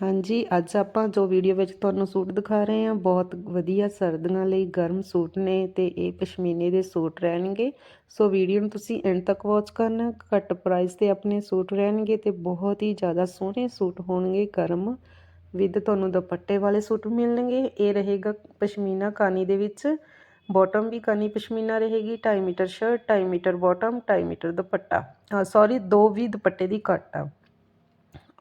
ਹਾਂਜੀ, ਅੱਜ ਆਪਾਂ ਜੋ ਵੀਡੀਓ ਵਿੱਚ ਤੁਹਾਨੂੰ ਸੂਟ ਦਿਖਾ ਰਹੇ ਹਾਂ, ਬਹੁਤ ਵਧੀਆ ਸਰਦੀਆਂ ਲਈ ਗਰਮ ਸੂਟ ਨੇ ਤੇ ਇਹ ਪਸ਼ਮੀਨੇ ਦੇ ਸੂਟ ਰਹਿਣਗੇ। ਸੋ ਵੀਡੀਓ ਨੂੰ ਤੁਸੀਂ ਐਂਡ ਤੱਕ ਵਾਚ ਕਰਨਾ, ਘੱਟ ਪ੍ਰਾਈਸ ਤੇ ਆਪਣੇ ਸੂਟ ਰਹਿਣਗੇ ਤੇ ਬਹੁਤ ਹੀ ਜ਼ਿਆਦਾ ਸੋਹਣੇ ਸੂਟ ਹੋਣਗੇ, ਗਰਮ ਵਿਦ ਤੁਹਾਨੂੰ ਦੁਪੱਟੇ ਵਾਲੇ ਸੂਟ ਮਿਲਣਗੇ। ਇਹ ਰਹੇਗਾ ਪਸ਼ਮੀਨਾ ਕਾਨੀ ਦੇ ਵਿੱਚ ਬਾਟਮ ਵੀ ਕਾਨੀ ਪਸ਼ਮੀਨਾ ਰਹੇਗੀ 2.5 metre shirt 2.5 metre bottom 2.5 metre dupatta. Sorry ਦੋ ਵੀ ਦੁਪੱਟੇ ਦੀ ਕੱਟ ਆ।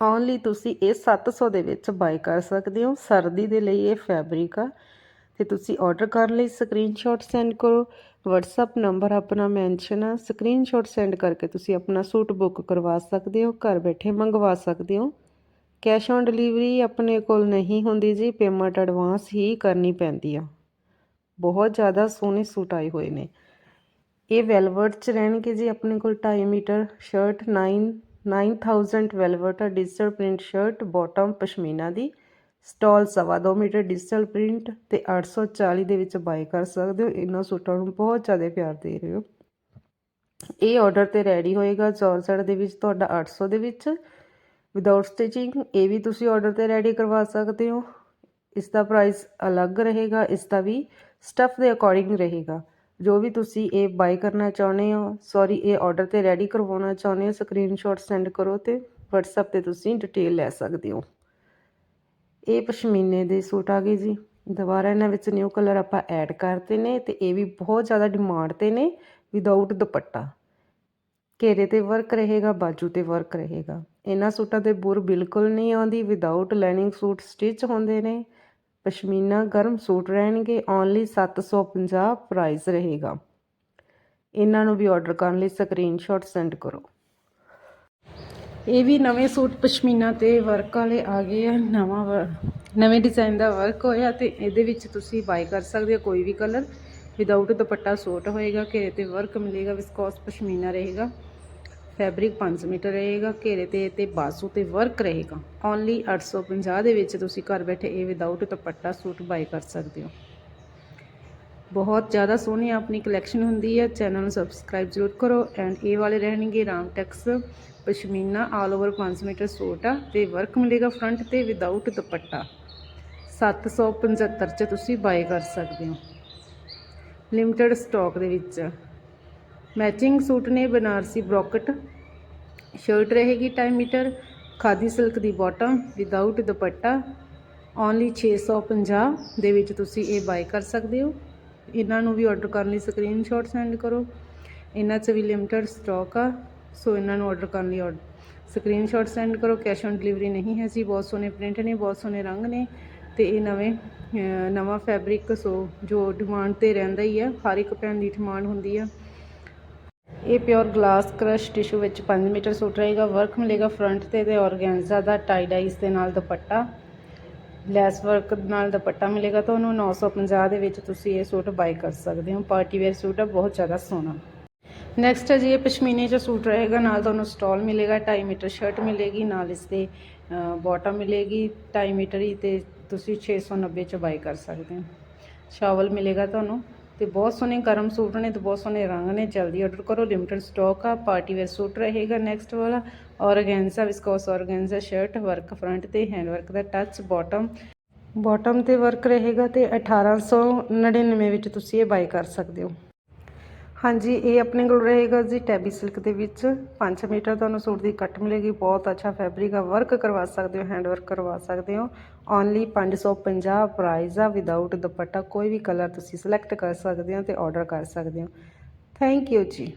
ਓਨਲੀ ਤੁਸੀਂ ਇਹ 700 ਦੇ ਵਿੱਚ ਬਾਈ ਕਰ ਸਕਦੇ ਹੋ। ਸਰਦੀ ਦੇ ਲਈ ਇਹ ਫੈਬਰਿਕ ਆ। ਤੇ ਤੁਸੀਂ ਆਰਡਰ ਕਰਨ ਲਈ ਸਕਰੀਨਸ਼ਾਟ ਸੈਂਡ ਕਰੋ। WhatsApp ਨੰਬਰ ਆਪਣਾ ਮੈਂਸ਼ਨ ਆ। ਸਕਰੀਨਸ਼ਾਟ ਸੈਂਡ ਕਰਕੇ ਤੁਸੀਂ ਆਪਣਾ ਸੂਟ ਬੁੱਕ ਕਰਵਾ ਸਕਦੇ ਹੋ, ਘਰ ਬੈਠੇ ਮੰਗਵਾ ਸਕਦੇ ਹੋ। ਕੈਸ਼ ਔਨ ਡਿਲੀਵਰੀ ਆਪਣੇ ਕੋਲ ਨਹੀਂ ਹੁੰਦੀ ਜੀ ਪੇਮੈਂਟ ਐਡਵਾਂਸ ਹੀ ਕਰਨੀ ਪੈਂਦੀ ਆ। ਬਹੁਤ ਜ਼ਿਆਦਾ ਸੋਹਣੇ ਸੂਟ ਆਏ ਹੋਏ ਨੇ। ਇਹ ਵੈਲਵਟ ਚ ਰਹਿਣਗੇ ਜੀ, ਆਪਣੇ ਕੋਲ 2.5 ਮੀਟਰ ਸ਼ਰਟ 9 9000 ਵੈਲਵਟ ਆ digital print shirt, bottom pashmina ਦੀ। ਸਟਾਲ ਸਵਾ 2 ਮੀਟਰ ਡਿਜੀਟਲ ਪ੍ਰਿੰਟ ਤੇ 840 ਦੇ ਵਿੱਚ ਬਾਈ ਕਰ ਸਕਦੇ ਹੋ। ਇਹਨਾਂ ਸੂਟਾਂ ਨੂੰ ਬਹੁਤ ਜ਼ਿਆਦਾ ਪਿਆਰ ਦੇ ਰਹੇ ਹੋ। ਇਹ ਆਰਡਰ ਤੇ ਰੈਡੀ ਹੋਏਗਾ ਜੌਰਜਟ ਦੇ ਵਿੱਚ, ਤੁਹਾਡਾ 800 ਦੇ ਵਿੱਚ। ਵਿਦਆਊਟ ਸਟਿਚਿੰਗ ਇਹ ਵੀ ਤੁਸੀਂ ਆਰਡਰ ਤੇ ਰੈਡੀ ਕਰਵਾ ਸਕਦੇ ਹੋ। ਇਸ ਦਾ ਪ੍ਰਾਈਸ ਅਲੱਗ ਰਹੇਗਾ, ਇਸ ਦਾ ਵੀ ਸਟਫ ਦੇ ਅਕੋਰਡਿੰਗ ਰਹੇਗਾ। ਜੋ ਵੀ ਤੁਸੀਂ ਇਹ ਬਾਏ ਕਰਨਾ ਚਾਹੁੰਦੇ ਹੋ ਸੌਰੀ ਇਹ ਆਰਡਰ ਤੇ ਰੈਡੀ ਕਰਵਾਉਣਾ ਚਾਹੁੰਦੇ ਹੋ ਸਕਰੀਨਸ਼ਾਟ ਸੈਂਡ ਕਰੋ ਤੇ WhatsApp ਤੇ ਤੁਸੀਂ ਡਿਟੇਲ ਲੈ ਸਕਦੇ ਹੋ। ਇਹ ਪਸ਼ਮੀਨੇ ਦੇ ਸੂਟ ਆ ਗਏ ਜੀ। ਦੁਬਾਰਾ ਇਹਨਾਂ ਵਿੱਚ ਨਿਊ ਕਲਰ ਆਪਾਂ ਐਡ ਕਰਤੇ ਨੇ ਤੇ ਇਹ ਵੀ ਬਹੁਤ ਜ਼ਿਆਦਾ ਡਿਮਾਂਡ ਤੇ ਨੇ ਵਿਦਆਊਟ ਦੁਪੱਟਾ। ਘੇਰੇ ਤੇ ਵਰਕ ਰਹੇਗਾ, ਬਾਜੂ ਤੇ ਵਰਕ ਰਹੇਗਾ। ਇਹਨਾਂ ਸੂਟਾਂ ਤੇ ਬੁਰ ਬਿਲਕੁਲ ਨਹੀਂ ਆਉਂਦੀ ਵਿਦਆਊਟ ਲਾਈਨਿੰਗ ਸੂਟ ਸਟਿਚ ਹੁੰਦੇ ਨੇ। ਪਸ਼ਮੀਨਾ ਗਰਮ ਸੂਟ ਰਹਿਣਗੇ ਓਨਲੀ 750 ਪ੍ਰਾਈਸ ਰਹੇਗਾ। ਇਹਨਾਂ ਨੂੰ ਵੀ ਆਰਡਰ ਕਰਨ ਲਈ ਸਕਰੀਨਸ਼ਾਟ ਸੈਂਡ ਕਰੋ। ਇਹ ਵੀ ਨਵੇਂ ਸੂਟ ਪਸ਼ਮੀਨਾ ਤੇ ਵਰਕ ਵਾਲੇ ਆ ਗਏ ਆ। ਨਵਾਂ ਵ- ਨਵੇਂ ਡਿਜ਼ਾਈਨ ਦਾ ਵਰਕ ਹੋਇਆ ਤੇ ਇਹਦੇ ਵਿੱਚ ਤੁਸੀਂ ਬਾਈ ਕਰ ਸਕਦੇ ਹੋ ਕੋਈ ਵੀ ਕਲਰ ਵਿਦਆਊਟ ਦੁਪੱਟਾ ਸੂਟ ਹੋਏਗਾ, ਘੇਰੇ ਤੇ ਵਰਕ ਮਿਲੇਗਾ ਵਿਸਕੋਸ ਪਸ਼ਮੀਨਾ ਰਹੇਗਾ। ਫੈਬਰਿਕ 5 ਮੀਟਰ ਰਹੇਗਾ, ਘੇਰੇ ਤੇ ਤੇ ਬਾਸੂ ਤੇ ਵਰਕ ਰਹੇਗਾ। ਓਨਲੀ 850 ਦੇ ਵਿੱਚ ਤੁਸੀਂ ਘਰ ਬੈਠੇ ਇਹ ਵਿਦਆਊਟ ਦੁਪੱਟਾ ਸੂਟ ਬਾਈ ਕਰ ਸਕਦੇ ਹੋ। ਬਹੁਤ ਜ਼ਿਆਦਾ ਸੋਹਣੀ ਆਪਣੀ ਕਲੈਕਸ਼ਨ ਹੁੰਦੀ ਹੈ ਚੈਨਲ ਨੂੰ ਸਬਸਕ੍ਰਾਈਬ ਜ਼ਰੂਰ ਕਰੋ ਐਂਡ ਇਹ ਵਾਲੇ ਰਹਿਣਗੇ ਰਾਮ tax pashmina all over 5 metre suit ਆ, ਤੇ ਵਰਕ ਮਿਲੇਗਾ ਫਰੰਟ ਤੇ ਵਿਦਆਊਟ ਦੁਪੱਟਾ। 775 ਚ ਤੁਸੀਂ ਬਾਈ ਕਰ ਸਕਦੇ ਹੋ। ਲਿਮਟਿਡ ਸਟਾਕ ਦੇ ਵਿੱਚ। ਮੈਚਿੰਗ ਸੂਟ ਨੇ ਬਨਾਰਸੀ ਬ੍ਰੋਕਟ, ਸ਼ਰਟ ਰਹੇਗੀ 2 ਮੀਟਰ, ਖਾਦੀ ਸਿਲਕ ਦੀ ਬਾਟਮ ਵਿਦਆਊਟ ਦੁਪੱਟਾ, ਓਨਲੀ 650 ਦੇ ਵਿੱਚ ਤੁਸੀਂ ਇਹ ਬਾਈ ਕਰ ਸਕਦੇ ਹੋ। ਇਹਨਾਂ ਨੂੰ ਵੀ ਆਰਡਰ ਕਰਨ ਲਈ ਸਕਰੀਨਸ਼ਾਟ ਸੈਂਡ ਕਰੋ। ਇਹਨਾਂ 'ਚ ਵੀ ਲਿਮਟਿਡ ਸਟਾਕ ਆ, ਸੋ ਇਹਨਾਂ ਨੂੰ ਆਰਡਰ ਕਰਨ ਲਈ ਸਕਰੀਨਸ਼ਾਟ ਸੈਂਡ ਕਰੋ। ਕੈਸ਼ ਔਨ ਡਿਲੀਵਰੀ ਨਹੀਂ ਹੈ ਜੀ, ਬਹੁਤ ਸੋਹਣੇ ਪ੍ਰਿੰਟ ਨੇ, ਬਹੁਤ ਸੋਹਣੇ ਰੰਗ ਨੇ ਤੇ ਇਹ ਨਵੇਂ ਨਵਾਂ ਫੈਬਰਿਕ, ਸੋ ਜੋ ਡਿਮਾਂਡ ਤੇ ਰਹਿੰਦਾ ਹੀ ਆ, ਹਰ ਇੱਕ ਭੈਣ ਦੀ ਡਿਮਾਂਡ ਹੁੰਦੀ ਆ। ਇਹ ਪਿਓਰ ਗਲਾਸ ਕ੍ਰਸ਼ ਟਿਸ਼ੂ ਵਿੱਚ 5 ਮੀਟਰ ਸੂਟ ਰਹੇਗਾ। ਵਰਕ ਮਿਲੇਗਾ ਫਰੰਟ ਤੇ ਤੇ ਔਰਗੈਂਜ਼ਾ ਦਾ ਟਾਈ ਡਾਈਸ ਦੇ ਨਾਲ ਦੁਪੱਟਾ। ਲੈਸ ਵਰਕ ਨਾਲ ਦੁਪੱਟਾ ਮਿਲੇਗਾ ਤੁਹਾਨੂੰ 950 ਦੇ ਵਿੱਚ ਤੁਸੀਂ ਇਹ ਸੂਟ ਬਾਈ ਕਰ ਸਕਦੇ ਹੋ। ਪਾਰਟੀ ਵੇਅਰ ਸੂਟ ਆ, ਬਹੁਤ ਜ਼ਿਆਦਾ ਸੋਹਣਾ। ਨੈਕਸਟ ਹੈ ਜੀ, ਇਹ ਪਸ਼ਮੀਨੇ ਚ ਸੂਟ ਰਹੇਗਾ। ਨਾਲ ਤੁਹਾਨੂੰ ਸਟਾਲ ਮਿਲੇਗਾ 2.5 ਮੀਟਰ ਸ਼ਰਟ ਮਿਲੇਗੀ, ਨਾਲ ਇਸ ਦੇ ਬਾਟਮ ਮਿਲੇਗੀ। 2.5 ਮੀਟਰ ਹੀ ਤੇ ਤੁਸੀਂ 690 ਚ ਬਾਈ ਕਰ ਸਕਦੇ ਹੋ। ਸ਼ਾਵਲ ਮਿਲੇਗਾ ਤੁਹਾਨੂੰ। ਤੇ ਬਹੁਤ ਸੋਹਣੇ ਗਰਮ ਸੂਟ ਨੇ ਤੇ ਬਹੁਤ ਸੋਹਣੇ ਰੰਗ ਨੇ, ਜਲਦੀ ਆਰਡਰ ਕਰੋ ਲਿਮਟਿਡ ਸਟਾਕ ਆ ਪਾਰਟੀ ਵੇਅਰ ਸੂਟ ਰਹੇਗਾ ਨੈਕਸਟ ਵਾਲਾ। Organza viscose organza shirt work front ਤੇ ਹੈਂਡ ਵਰਕ ਦਾ ਟੱਚ ਬਾਟਮ ਬਾਟਮ ਤੇ ਵਰਕ ਰਹੇਗਾ ਤੇ 1899 ਵਿੱਚ ਤੁਸੀਂ ਇਹ ਬਾਈ ਕਰ ਸਕਦੇ ਹੋ। ਹਾਂਜੀ, ਇਹ ਆਪਣੇ ਕੋਲ ਰਹੇਗਾ ਜੀ ਟੈਬੀ ਸਿਲਕ ਦੇ ਵਿੱਚ। 5 ਮੀਟਰ ਤੁਹਾਨੂੰ ਸੂਟ ਦੀ ਕੱਟ ਮਿਲੇਗੀ। ਬਹੁਤ ਅੱਛਾ ਫੈਬਰਿਕ ਆ। ਵਰਕ ਕਰਵਾ ਸਕਦੇ ਹੋ, ਹੈਂਡ ਵਰਕ ਕਰਵਾ ਸਕਦੇ ਹੋ। ਓਨਲੀ 550 ਪ੍ਰਾਈਸ ਆ ਵਿਦਆਊਟ ਦੁਪੱਟਾ। ਕੋਈ ਵੀ ਕਲਰ ਤੁਸੀਂ ਸਿਲੈਕਟ ਕਰ ਸਕਦੇ ਹੋ ਤੇ ਆਰਡਰ ਕਰ ਸਕਦੇ ਹੋ। ਥੈਂਕ ਯੂ ਜੀ।